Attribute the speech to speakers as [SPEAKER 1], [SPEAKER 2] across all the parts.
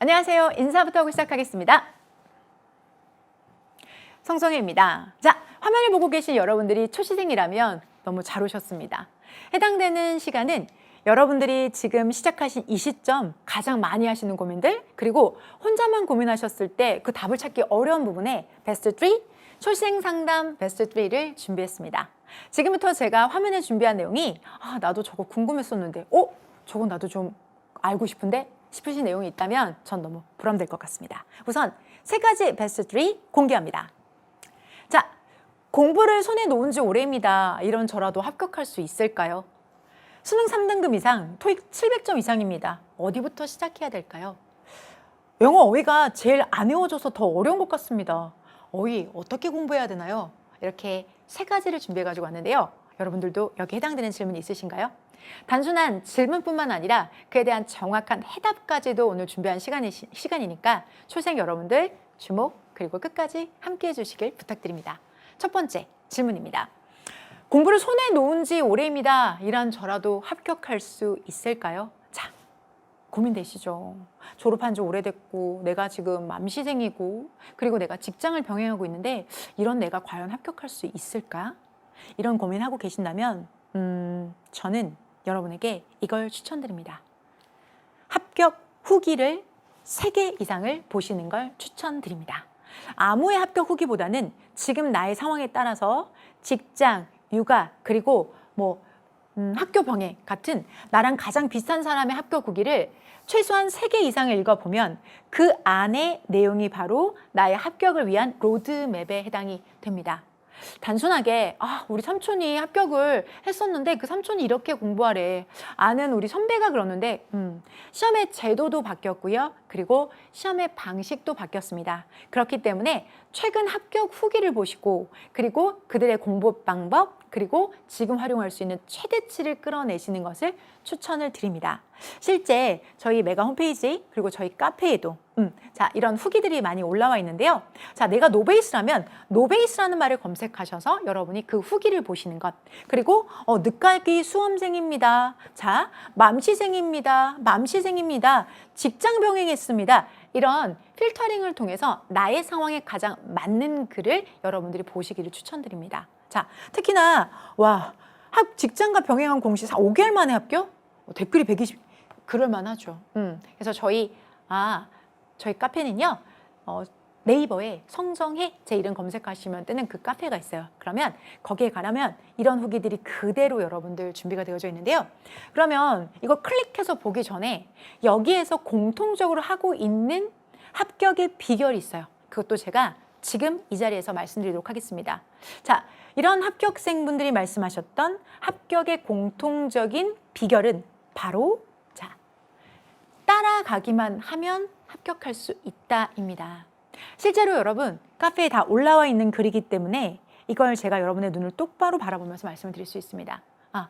[SPEAKER 1] 안녕하세요. 인사부터 하고 시작하겠습니다. 성성혜입니다. 자, 화면을 보고 계신 여러분들이 초시생이라면 너무 잘 오셨습니다. 해당되는 시간은 여러분들이 지금 시작하신 이 시점 가장 많이 하시는 고민들 그리고 혼자만 고민하셨을 때 그 답을 찾기 어려운 부분에 베스트 3 초시생 상담 베스트 3를 준비했습니다. 지금부터 제가 화면에 준비한 내용이 아 나도 저거 궁금했었는데 어 저건 나도 좀 알고 싶은데 싶으신 내용이 있다면 전 너무 부담될 것 같습니다. 우선 세 가지 베스트 3 공개합니다. 자, 공부를 손에 놓은 지 오래입니다. 이런 저라도 합격할 수 있을까요? 수능 3등급 이상, 토익 700점 이상입니다. 어디부터 시작해야 될까요? 영어 어휘가 제일 안 외워져서 더 어려운 것 같습니다. 어휘 어떻게 공부해야 되나요? 이렇게 세 가지를 준비해 가지고 왔는데요. 여러분들도 여기 해당되는 질문이 있으신가요? 단순한 질문뿐만 아니라 그에 대한 정확한 해답까지도 오늘 준비한 시간이, 시간이니까 초생 여러분들 주목 그리고 끝까지 함께 해주시길 부탁드립니다. 첫 번째 질문입니다. 공부를 손에 놓은 지 오래입니다. 이란 저라도 합격할 수 있을까요? 자, 고민되시죠? 졸업한 지 오래됐고, 내가 지금 맘시생이고, 그리고 내가 직장을 병행하고 있는데, 이런 내가 과연 합격할 수 있을까? 이런 고민하고 계신다면, 음, 저는 여러분에게 이걸 추천드립니다. 합격 후기를 세개 이상을 보시는 걸 추천드립니다. 아무의 합격 후기보다는 지금 나의 상황에 따라서 직장, 육아, 그리고 뭐 음, 학교 병행 같은 나랑 가장 비슷한 사람의 합격 후기를 최소한 세 개 이상을 읽어보면 그 안에 내용이 바로 나의 합격을 위한 로드맵에 해당이 됩니다. 단순하게 아 우리 삼촌이 합격을 했었는데 그 삼촌이 이렇게 공부하래. 아는 우리 선배가 그러는데 음, 시험의 제도도 바뀌었고요. 그리고 시험의 방식도 바뀌었습니다. 그렇기 때문에 최근 합격 후기를 보시고 그리고 그들의 공부 방법 그리고 지금 활용할 수 있는 최대치를 끌어내시는 것을 추천을 드립니다. 실제 저희 메가 홈페이지 그리고 저희 카페에도 음, 자 이런 후기들이 많이 올라와 있는데요. 자 내가 노베이스라면 노베이스라는 말을 검색하셔서 여러분이 그 후기를 보시는 것 그리고 어, 늦가기 수험생입니다. 자 맘시생입니다. 맘시생입니다. 직장 병행했습니다. 이런 필터링을 통해서 나의 상황에 가장 맞는 글을 여러분들이 보시기를 추천드립니다. 자, 특히나 와, 학 직장과 병행한 공시 5개월 만에 합격? 어, 댓글이 120 그럴 만하죠. 음. 그래서 저희 아, 저희 카페는요. 어, 네이버에 성정해 제 이름 검색하시면 뜨는 그 카페가 있어요. 그러면 거기에 가려면 이런 후기들이 그대로 여러분들 준비가 되어져 있는데요. 그러면 이거 클릭해서 보기 전에 여기에서 공통적으로 하고 있는 합격의 비결이 있어요. 그것도 제가 지금 이 자리에서 말씀드리도록 하겠습니다. 자, 이런 합격생분들이 말씀하셨던 합격의 공통적인 비결은 바로 자, 따라가기만 하면 합격할 수 있다입니다. 실제로 여러분 카페에 다 올라와 있는 글이기 때문에 이걸 제가 여러분의 눈을 똑바로 바라보면서 말씀을 드릴 수 있습니다. 아,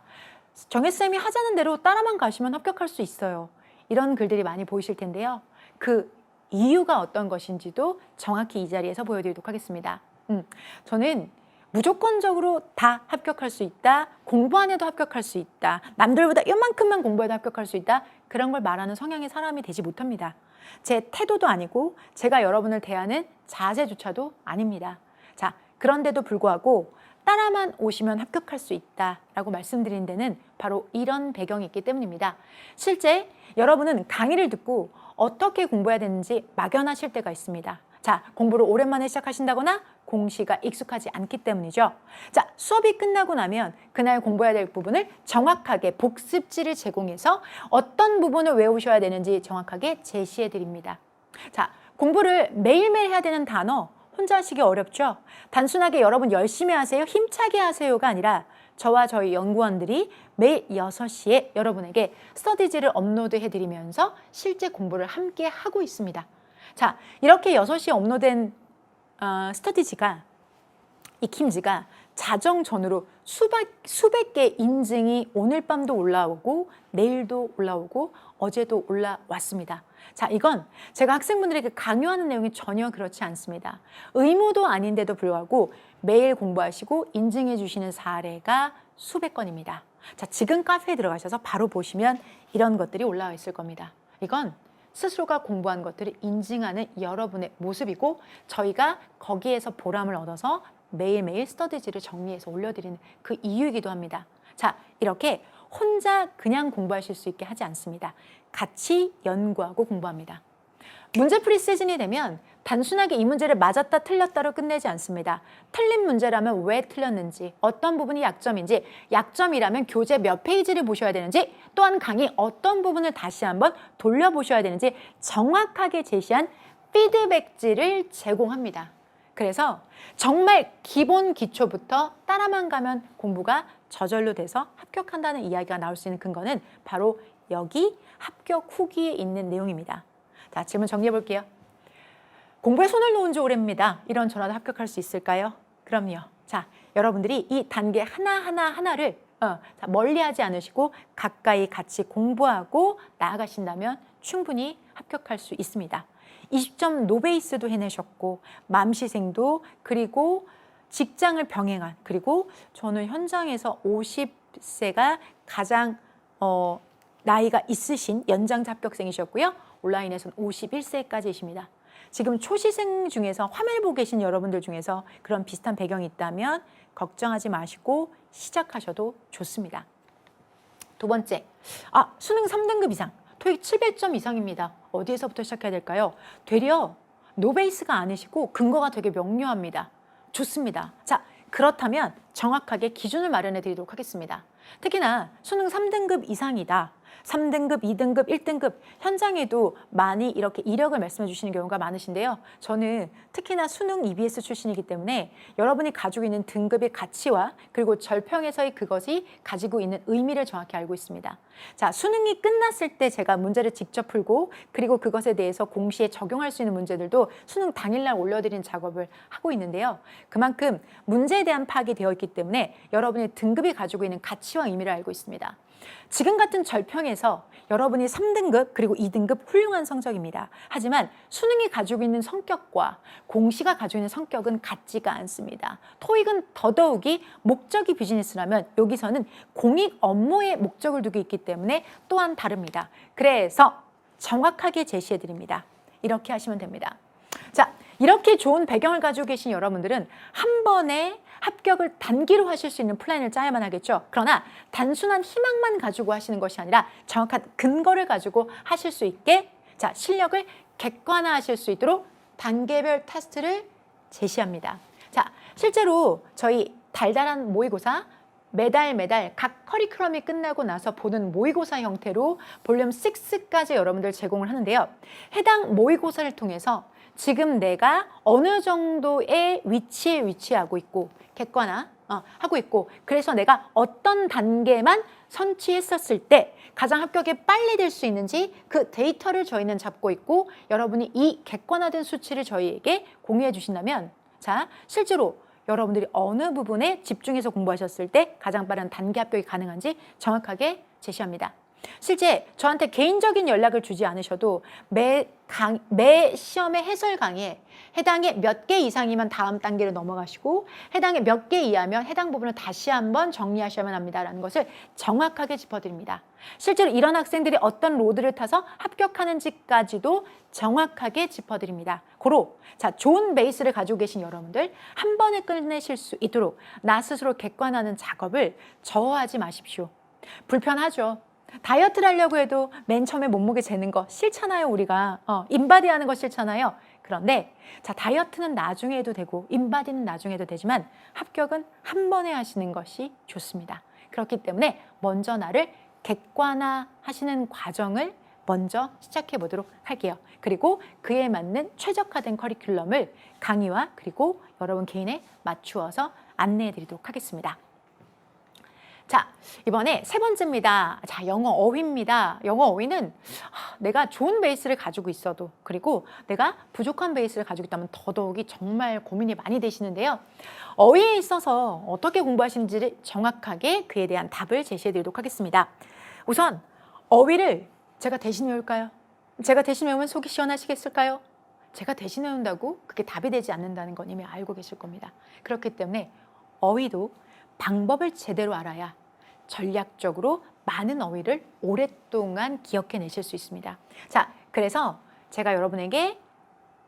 [SPEAKER 1] 정혜쌤이 하자는 대로 따라만 가시면 합격할 수 있어요. 이런 글들이 많이 보이실 텐데요. 그 이유가 어떤 것인지도 정확히 이 자리에서 보여드리도록 하겠습니다. 음, 저는 무조건적으로 다 합격할 수 있다. 공부 안 해도 합격할 수 있다. 남들보다 이만큼만 공부해도 합격할 수 있다. 그런 걸 말하는 성향의 사람이 되지 못합니다. 제 태도도 아니고 제가 여러분을 대하는 자세조차도 아닙니다. 자, 그런데도 불구하고 따라만 오시면 합격할 수 있다라고 말씀드린 데는 바로 이런 배경이 있기 때문입니다. 실제 여러분은 강의를 듣고 어떻게 공부해야 되는지 막연하실 때가 있습니다. 자, 공부를 오랜만에 시작하신다거나 공시가 익숙하지 않기 때문이죠. 자, 수업이 끝나고 나면 그날 공부해야 될 부분을 정확하게 복습지를 제공해서 어떤 부분을 외우셔야 되는지 정확하게 제시해 드립니다. 자, 공부를 매일매일 해야 되는 단어 혼자 하시기 어렵죠? 단순하게 여러분 열심히 하세요, 힘차게 하세요가 아니라 저와 저희 연구원들이 매일 6시에 여러분에게 스터디지를 업로드해 드리면서 실제 공부를 함께 하고 있습니다. 자, 이렇게 6시에 업로드된 어, 스터디지가 익힘지가 자정 전으로 수백, 수백 개 인증이 오늘 밤도 올라오고 내일도 올라오고 어제도 올라왔습니다. 자, 이건 제가 학생분들에게 강요하는 내용이 전혀 그렇지 않습니다. 의무도 아닌데도 불구하고 매일 공부하시고 인증해 주시는 사례가 수백 건입니다. 자, 지금 카페에 들어가셔서 바로 보시면 이런 것들이 올라와 있을 겁니다. 이건 스스로가 공부한 것들을 인증하는 여러분의 모습이고 저희가 거기에서 보람을 얻어서 매일매일 스터디지를 정리해서 올려드리는 그 이유이기도 합니다. 자, 이렇게 혼자 그냥 공부하실 수 있게 하지 않습니다. 같이 연구하고 공부합니다. 문제풀이 시즌이 되면 단순하게 이 문제를 맞았다 틀렸다로 끝내지 않습니다. 틀린 문제라면 왜 틀렸는지, 어떤 부분이 약점인지, 약점이라면 교재 몇 페이지를 보셔야 되는지, 또한 강의 어떤 부분을 다시 한번 돌려보셔야 되는지 정확하게 제시한 피드백지를 제공합니다. 그래서 정말 기본 기초부터 따라만 가면 공부가 저절로 돼서 합격한다는 이야기가 나올 수 있는 근거는 바로 여기 합격 후기에 있는 내용입니다. 자, 질문 정리해 볼게요. 공부에 손을 놓은 지 오래입니다. 이런 전화도 합격할 수 있을까요? 그럼요. 자, 여러분들이 이 단계 하나하나 하나를 어, 자, 멀리 하지 않으시고 가까이 같이 공부하고 나아가신다면 충분히 합격할 수 있습니다. 20점 노베이스도 해내셨고 맘시생도 그리고 직장을 병행한 그리고 저는 현장에서 50세가 가장 어, 나이가 있으신 연장자 합격생이셨고요. 온라인에서는 51세까지이십니다. 지금 초시생 중에서 화면을 보고 계신 여러분들 중에서 그런 비슷한 배경이 있다면 걱정하지 마시고 시작하셔도 좋습니다. 두 번째, 아, 수능 3등급 이상, 토익 700점 이상입니다. 어디에서부터 시작해야 될까요? 되려 노베이스가 아니시고 근거가 되게 명료합니다. 좋습니다. 자, 그렇다면 정확하게 기준을 마련해 드리도록 하겠습니다. 특히나 수능 3등급 이상이다. 3등급, 2등급, 1등급 현장에도 많이 이렇게 이력을 말씀해 주시는 경우가 많으신데요. 저는 특히나 수능 EBS 출신이기 때문에 여러분이 가지고 있는 등급의 가치와 그리고 절평에서의 그것이 가지고 있는 의미를 정확히 알고 있습니다. 자, 수능이 끝났을 때 제가 문제를 직접 풀고 그리고 그것에 대해서 공시에 적용할 수 있는 문제들도 수능 당일날 올려드리는 작업을 하고 있는데요. 그만큼 문제에 대한 파악이 되어 있기 때문에 여러분의 등급이 가지고 있는 가치와 의미를 알고 있습니다. 지금 같은 절평에서 여러분이 3등급 그리고 2등급 훌륭한 성적입니다. 하지만 수능이 가지고 있는 성격과 공시가 가지고 있는 성격은 같지가 않습니다. 토익은 더더욱이 목적이 비즈니스라면 여기서는 공익 업무의 목적을 두고 있기 때문에 또한 다릅니다. 그래서 정확하게 제시해 드립니다. 이렇게 하시면 됩니다. 자, 이렇게 좋은 배경을 가지고 계신 여러분들은 한 번에 합격을 단기로 하실 수 있는 플랜을 짜야만 하겠죠. 그러나 단순한 희망만 가지고 하시는 것이 아니라 정확한 근거를 가지고 하실 수 있게 자, 실력을 객관화하실 수 있도록 단계별 테스트를 제시합니다. 자, 실제로 저희 달달한 모의고사 매달 매달 각 커리큘럼이 끝나고 나서 보는 모의고사 형태로 볼륨 6까지 여러분들 제공을 하는데요. 해당 모의고사를 통해서 지금 내가 어느 정도의 위치에 위치하고 있고 객관화 어, 하고 있고 그래서 내가 어떤 단계만 선취했었을 때 가장 합격에 빨리 될 수 있는지 그 데이터를 저희는 잡고 있고 여러분이 이 객관화된 수치를 저희에게 공유해 주신다면 자 실제로 여러분들이 어느 부분에 집중해서 공부하셨을 때 가장 빠른 단계 합격이 가능한지 정확하게 제시합니다. 실제 저한테 개인적인 연락을 주지 않으셔도 매, 강, 매 시험의 해설 강의에 해당에 몇개 이상이면 다음 단계로 넘어가시고 해당에 몇개 이하면 해당 부분을 다시 한번 정리하셔야만 합니다라는 것을 정확하게 짚어드립니다. 실제로 이런 학생들이 어떤 로드를 타서 합격하는지까지도 정확하게 짚어드립니다. 고로 자 좋은 베이스를 가지고 계신 여러분들 한 번에 끝내실 수 있도록 나 스스로 객관하는 작업을 저하지 마십시오. 불편하죠. 다이어트를 하려고 해도 맨 처음에 몸무게 재는 거 싫잖아요, 우리가. 어, 인바디 하는 거 싫잖아요. 그런데 자, 다이어트는 나중에 해도 되고 인바디는 나중에 해도 되지만 합격은 한 번에 하시는 것이 좋습니다. 그렇기 때문에 먼저 나를 객관화 하시는 과정을 먼저 시작해 보도록 할게요. 그리고 그에 맞는 최적화된 커리큘럼을 강의와 그리고 여러분 개인에 맞추어서 안내해 드리도록 하겠습니다. 자, 이번에 세 번째입니다. 자, 영어 어휘입니다. 영어 어휘는 하, 내가 좋은 베이스를 가지고 있어도 그리고 내가 부족한 베이스를 가지고 있다면 더더욱이 정말 고민이 많이 되시는데요. 어휘에 있어서 어떻게 공부하시는지를 정확하게 그에 대한 답을 제시해 드리도록 하겠습니다. 우선 어휘를 제가 대신 외울까요? 제가 대신 외우면 속이 시원하시겠을까요? 제가 대신 외운다고 그게 답이 되지 않는다는 건 이미 알고 계실 겁니다. 그렇기 때문에 어휘도 방법을 제대로 알아야 전략적으로 많은 어휘를 오랫동안 기억해 내실 수 있습니다. 자, 그래서 제가 여러분에게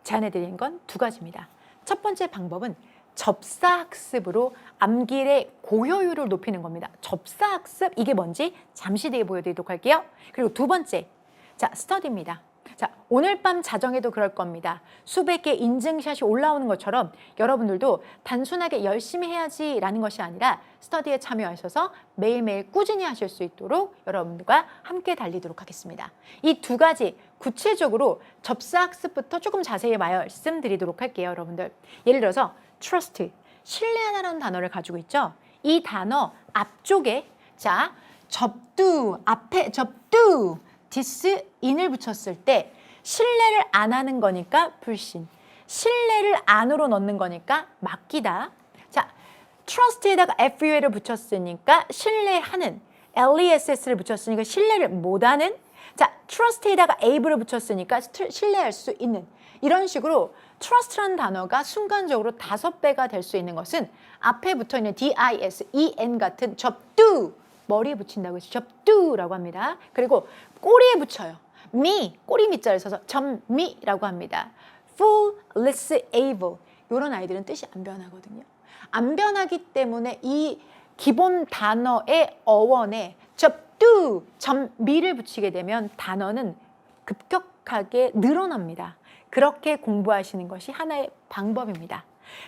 [SPEAKER 1] 제안해 드리는 건 두 가지입니다. 첫 번째 방법은 접사학습으로 암기의 고효율을 높이는 겁니다. 접사학습 이게 뭔지 잠시 뒤에 보여드리도록 할게요. 그리고 두 번째, 자 스터디입니다. 자 오늘 밤 자정에도 그럴 겁니다. 수백 개 인증샷이 올라오는 것처럼 여러분들도 단순하게 열심히 해야지라는 것이 아니라 스터디에 참여하셔서 매일매일 꾸준히 하실 수 있도록 여러분들과 함께 달리도록 하겠습니다. 이 두 가지 구체적으로 접사학습부터 조금 자세히 말씀드리도록 할게요, 여러분들. 예를 들어서 trust, 신뢰하다라는 단어를 가지고 있죠. 이 단어 앞쪽에 자 접두 앞에 접두 디스 인을 붙였을 때 신뢰를 안 하는 거니까 불신, 신뢰를 안으로 넣는 거니까 맡기다. 자, trust에다가 fu를 붙였으니까 신뢰하는, less를 붙였으니까 신뢰를 못하는. 자, trust에다가 able을 붙였으니까 신뢰할 수 있는. 이런 식으로 trust라는 단어가 순간적으로 다섯 배가 될 수 있는 것은 앞에 붙어 있는 dis, en 같은 접두 머리에 붙인다고 해서 접두라고 합니다. 그리고 꼬리에 붙여요. 미 꼬리 밑자를 써서 점미라고 합니다. full, less, able 이런 아이들은 뜻이 안 변하거든요. 안 변하기 때문에 이 기본 단어의 어원에 접두, 점미를 붙이게 되면 단어는 급격하게 늘어납니다. 그렇게 공부하시는 것이 하나의 방법입니다.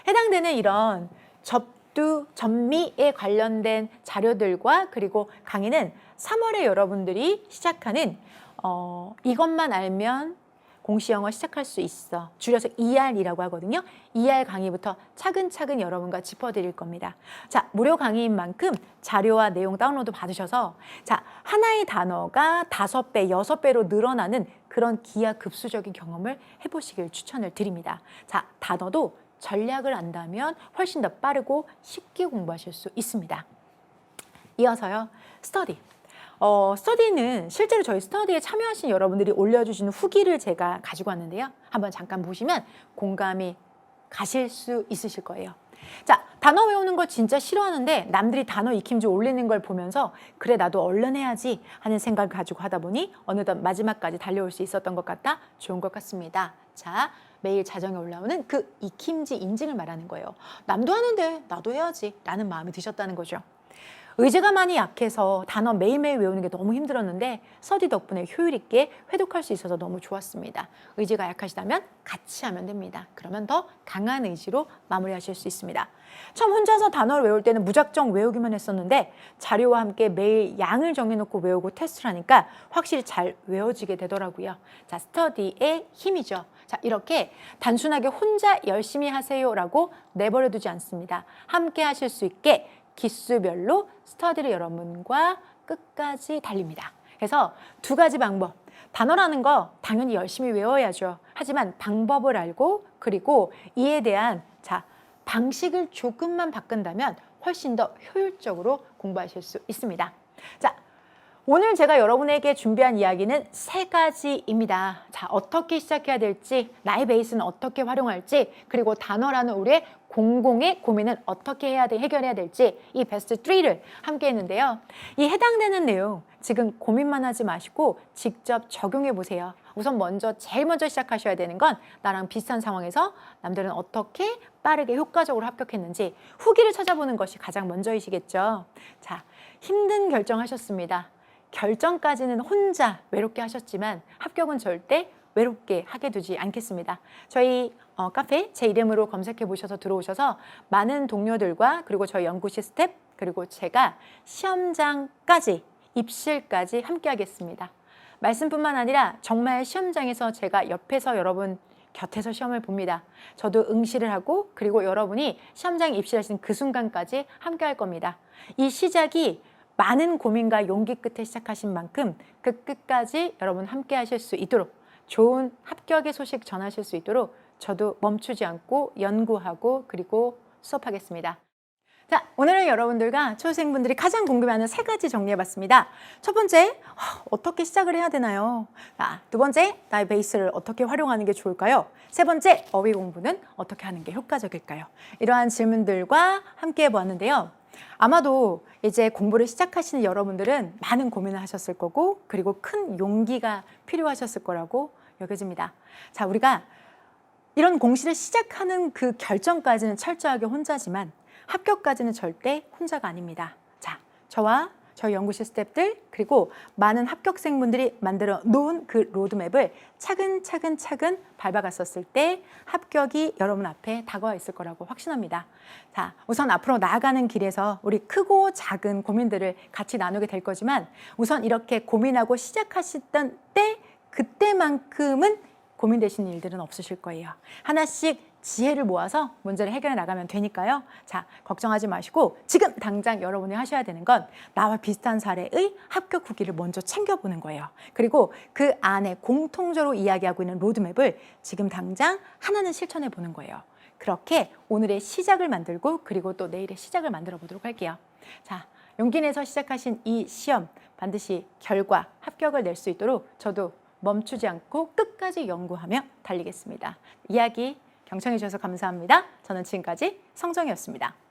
[SPEAKER 1] 해당되는 이런 접 두, 전미에 관련된 자료들과 그리고 강의는 3월에 여러분들이 시작하는 어, 이것만 알면 공시 영어 시작할 수 있어. 줄여서 ER이라고 하거든요. ER 강의부터 차근차근 여러분과 짚어드릴 겁니다. 자, 무료 강의인 만큼 자료와 내용 다운로드 받으셔서 자, 하나의 단어가 다섯 배, 여섯 배로 늘어나는 그런 기하급수적인 경험을 해보시길 추천을 드립니다. 자, 단어도 전략을 안다면 훨씬 더 빠르고 쉽게 공부하실 수 있습니다. 이어서요, 스터디. 어, 스터디는 실제로 저희 스터디에 참여하신 여러분들이 올려주시는 후기를 제가 가지고 왔는데요. 한번 잠깐 보시면 공감이 가실 수 있으실 거예요. 자, 단어 외우는 거 진짜 싫어하는데 남들이 단어 익힘지 올리는 걸 보면서 그래 나도 얼른 해야지 하는 생각을 가지고 하다 보니 어느덧 마지막까지 달려올 수 있었던 것 같다 좋은 것 같습니다. 자, 매일 자정에 올라오는 그 익힘지 인증을 말하는 거예요. 남도 하는데 나도 해야지 라는 마음이 드셨다는 거죠. 의지가 많이 약해서 단어 매일매일 외우는 게 너무 힘들었는데 서디 덕분에 효율 있게 회독할 수 있어서 너무 좋았습니다. 의지가 약하시다면 같이 하면 됩니다. 그러면 더 강한 의지로 마무리하실 수 있습니다. 처음 혼자서 단어를 외울 때는 무작정 외우기만 했었는데 자료와 함께 매일 양을 정해놓고 외우고 테스트를 하니까 확실히 잘 외워지게 되더라고요. 자, 스터디의 힘이죠. 자, 이렇게 단순하게 혼자 열심히 하세요라고 내버려 두지 않습니다. 함께 하실 수 있게 기수별로 스터디를 여러분과 끝까지 달립니다. 그래서 두 가지 방법. 단어라는 거 당연히 열심히 외워야죠. 하지만 방법을 알고 그리고 이에 대한 자 방식을 조금만 바꾼다면 훨씬 더 효율적으로 공부하실 수 있습니다. 자, 오늘 제가 여러분에게 준비한 이야기는 세 가지입니다. 자, 어떻게 시작해야 될지, 나의 베이스는 어떻게 활용할지, 그리고 단어라는 우리의 공공의 고민은 어떻게 해야 돼, 해결해야 될지 이 베스트 3를 함께 했는데요. 이 해당되는 내용 지금 고민만 하지 마시고 직접 적용해 보세요. 우선 먼저 제일 먼저 시작하셔야 되는 건 나랑 비슷한 상황에서 남들은 어떻게 빠르게 효과적으로 합격했는지 후기를 찾아보는 것이 가장 먼저이시겠죠. 자, 힘든 결정하셨습니다. 결정까지는 혼자 외롭게 하셨지만 합격은 절대 외롭게 하게 두지 않겠습니다. 저희 어, 카페 제 이름으로 검색해 보셔서 들어오셔서 많은 동료들과 그리고 저희 연구실 스텝 그리고 제가 시험장까지 입실까지 함께 하겠습니다. 말씀뿐만 아니라 정말 시험장에서 제가 옆에서 여러분 곁에서 시험을 봅니다. 저도 응시를 하고 그리고 여러분이 시험장에 입실하신 그 순간까지 함께 할 겁니다. 이 시작이 많은 고민과 용기 끝에 시작하신 만큼 그 끝까지 여러분 함께 하실 수 있도록 좋은 합격의 소식 전하실 수 있도록 저도 멈추지 않고 연구하고 그리고 수업하겠습니다. 자, 오늘은 여러분들과 초생분들이 가장 궁금해하는 세 가지 정리해봤습니다. 첫 번째, 어떻게 시작을 해야 되나요? 자, 두 번째, 나의 베이스를 어떻게 활용하는 게 좋을까요? 세 번째, 어휘 공부는 어떻게 하는 게 효과적일까요? 이러한 질문들과 함께 해보았는데요. 아마도 이제 공부를 시작하시는 여러분들은 많은 고민을 하셨을 거고, 그리고 큰 용기가 필요하셨을 거라고 여겨집니다. 자, 우리가 이런 공시를 시작하는 그 결정까지는 철저하게 혼자지만 합격까지는 절대 혼자가 아닙니다. 자, 저와 저희 연구실 스태프들 그리고 많은 합격생분들이 만들어 놓은 그 로드맵을 차근차근 차근 밟아갔었을 때 합격이 여러분 앞에 다가와 있을 거라고 확신합니다. 자, 우선 앞으로 나아가는 길에서 우리 크고 작은 고민들을 같이 나누게 될 거지만 우선 이렇게 고민하고 시작하셨던 때 그때만큼은 고민되시는 일들은 없으실 거예요. 하나씩 지혜를 모아서 문제를 해결해 나가면 되니까요. 자, 걱정하지 마시고 지금 당장 여러분이 하셔야 되는 건 나와 비슷한 사례의 합격 후기를 먼저 챙겨보는 거예요. 그리고 그 안에 공통적으로 이야기하고 있는 로드맵을 지금 당장 하나는 실천해 보는 거예요. 그렇게 오늘의 시작을 만들고 그리고 또 내일의 시작을 만들어 보도록 할게요. 자, 용기 내서 시작하신 이 시험 반드시 결과 합격을 낼 수 있도록 저도 멈추지 않고 끝까지 연구하며 달리겠습니다. 이야기 경청해 주셔서 감사합니다. 저는 지금까지 성정이었습니다.